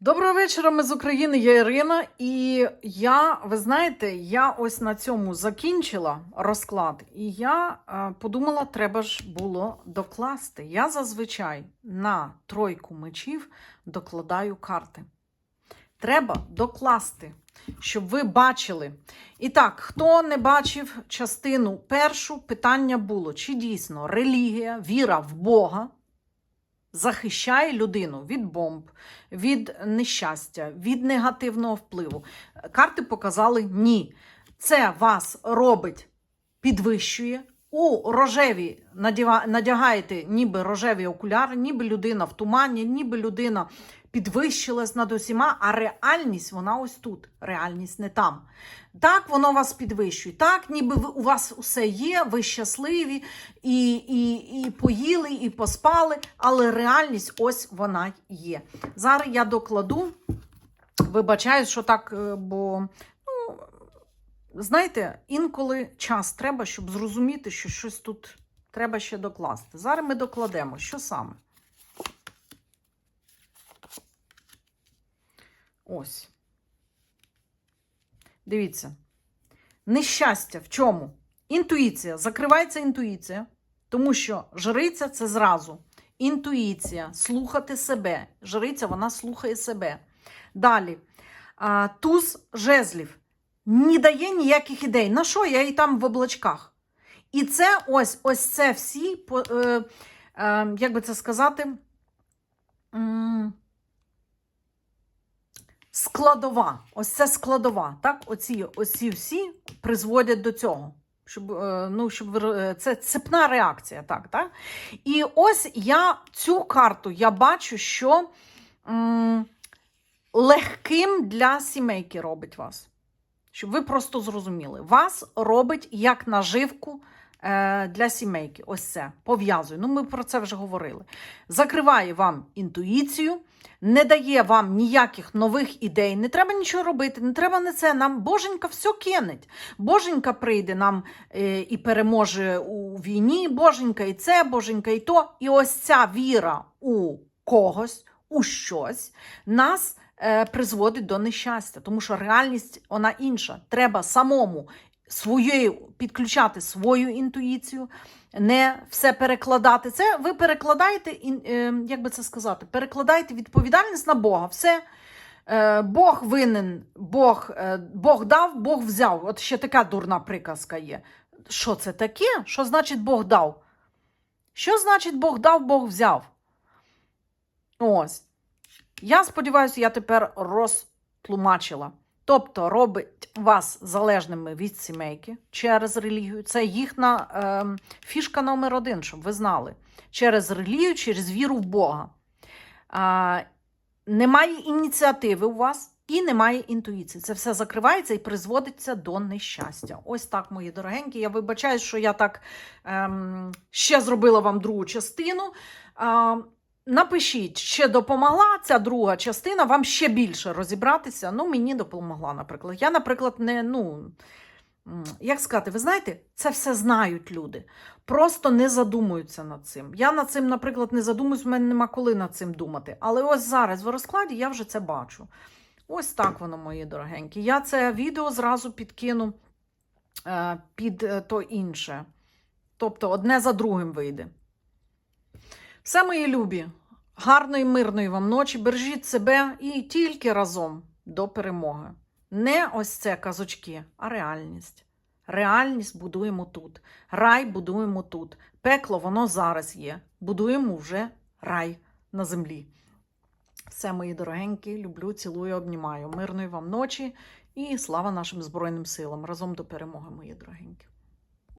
Доброго вечора, ми з України, я Ірина. І я, ви знаєте, я ось на цьому закінчила розклад, і я е, подумала, треба ж було докласти. Я зазвичай на тройку мечів докладаю карти. Треба докласти, щоб ви бачили. І так, хто не бачив частину першу, питання було: чи дійсно релігія, віра в Бога захищає людину від бомб, від нещастя, від негативного впливу. Карти показали ні. Це вас робить, підвищує. У рожеві надягаєте ніби рожеві окуляри, ніби людина в тумані, ніби людина підвищилась над усіма, а реальність вона ось тут. Реальність не там. Так, воно вас підвищує. Так, ніби ви, у вас усе є, ви щасливі, і, і, і поїли, і поспали, але реальність ось вона є. Зараз я докладу. Вибачаю, що так, е, бо ну, знаєте, інколи час треба, щоб зрозуміти, що щось тут треба ще докласти. Зараз ми докладемо. Що саме? Ось. Дивіться. Нещастя в чому? Інтуїція. Закривається інтуїція, тому що жриця це зразу. Інтуїція, слухати себе. Жриця вона слухає себе. Далі. Туз жезлів не дає ніяких ідей. На що я і там в облачках? І це ось ось це всі, е, е, як би це сказати, складова. Ось це складова. Так? Оці, оці всі призводять до цього. Щоб, е, ну, щоб е, це цепна реакція. Так, так? І ось я цю карту я бачу, що м, легким для сімейки робить вас. Щоб ви просто зрозуміли, вас робить як наживку для сімейки. Ось це пов'язує. Ну, ми про це вже говорили. Закриває вам інтуїцію, не дає вам ніяких нових ідей. Не треба нічого робити, не треба не це. Нам Боженька все кинеть. Боженька прийде нам е, і переможе у війні. Боженька і це, Боженька і то. І ось ця віра у когось, у щось нас е, призводить до нещастя, тому що реальність вона інша. Треба самому своєю підключати свою інтуїцію, не все перекладати. Це ви перекладаєте, е, як би це сказати, перекладаєте відповідальність на Бога. Все. Е, Бог винен, Бог, е, Бог дав, Бог взяв. От ще така дурна приказка є. Що це таке? Що значить Бог дав? Що значить Бог дав, Бог взяв? Ось. Я сподіваюся, я тепер розтлумачила. Тобто робить вас залежними від сімейки через релігію. Це їхня ем, фішка номер один, щоб ви знали. Через релігію, через віру в Бога. А, немає ініціативи у вас і немає інтуїції. Це все закривається і призводиться до нещастя. Ось так, мої дорогенькі. Я вибачаю, що я так ем, ще зробила вам другу частину. А, Напишіть, чи допомогла ця друга частина вам ще більше розібратися. Ну, мені допомогла, наприклад. Я, наприклад, не, ну, як сказати, ви знаєте, це все знають люди. Просто не задумуються над цим. Я над цим, наприклад, не задумуюсь, в мене нема коли над цим думати. Але ось зараз в розкладі я вже це бачу. Ось так воно, мої дорогенькі. Я це відео зразу підкину е, під е, то інше. Тобто одне за другим вийде. Все, мої любі, гарної, мирної вам ночі. Бережіть себе і тільки разом до перемоги. Не ось це казочки, а реальність. Реальність будуємо тут. Рай будуємо тут. Пекло воно зараз є. Будуємо вже рай на землі. Все, мої дорогенькі, люблю, цілую, обнімаю. Мирної вам ночі і слава нашим Збройним силам. Разом до перемоги, мої дорогенькі.